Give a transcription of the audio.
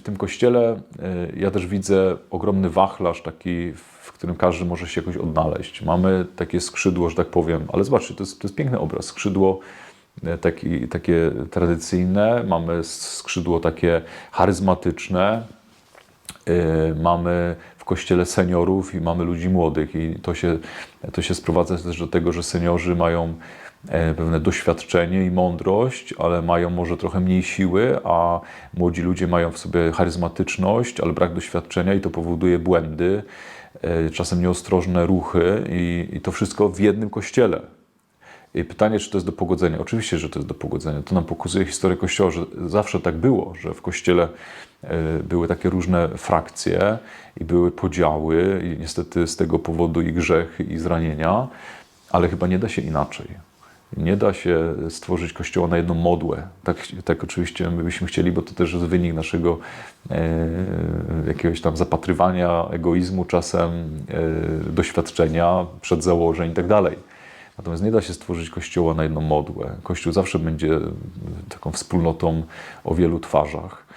W tym kościele y, ja też widzę ogromny wachlarz taki, w którym każdy może się jakoś odnaleźć. Mamy takie skrzydło, że tak powiem, ale zobaczcie, to jest, to jest piękny obraz. Skrzydło y, taki, takie tradycyjne, mamy skrzydło takie charyzmatyczne, y, mamy w kościele seniorów i mamy ludzi młodych i to się, to się sprowadza też do tego, że seniorzy mają pewne doświadczenie i mądrość, ale mają może trochę mniej siły, a młodzi ludzie mają w sobie charyzmatyczność, ale brak doświadczenia i to powoduje błędy, e, czasem nieostrożne ruchy i, i to wszystko w jednym kościele. I pytanie, czy to jest do pogodzenia? Oczywiście, że to jest do pogodzenia. To nam pokazuje historię Kościoła, że zawsze tak było, że w Kościele e, były takie różne frakcje i były podziały i niestety z tego powodu i grzech i zranienia, ale chyba nie da się inaczej. Nie da się stworzyć Kościoła na jedną modłę. Tak, tak oczywiście my byśmy chcieli, bo to też jest wynik naszego e, jakiegoś tam zapatrywania, egoizmu czasem, e, doświadczenia, przedzałożeń i tak. Natomiast nie da się stworzyć kościoła na jedną modłę. Kościół zawsze będzie taką wspólnotą o wielu twarzach.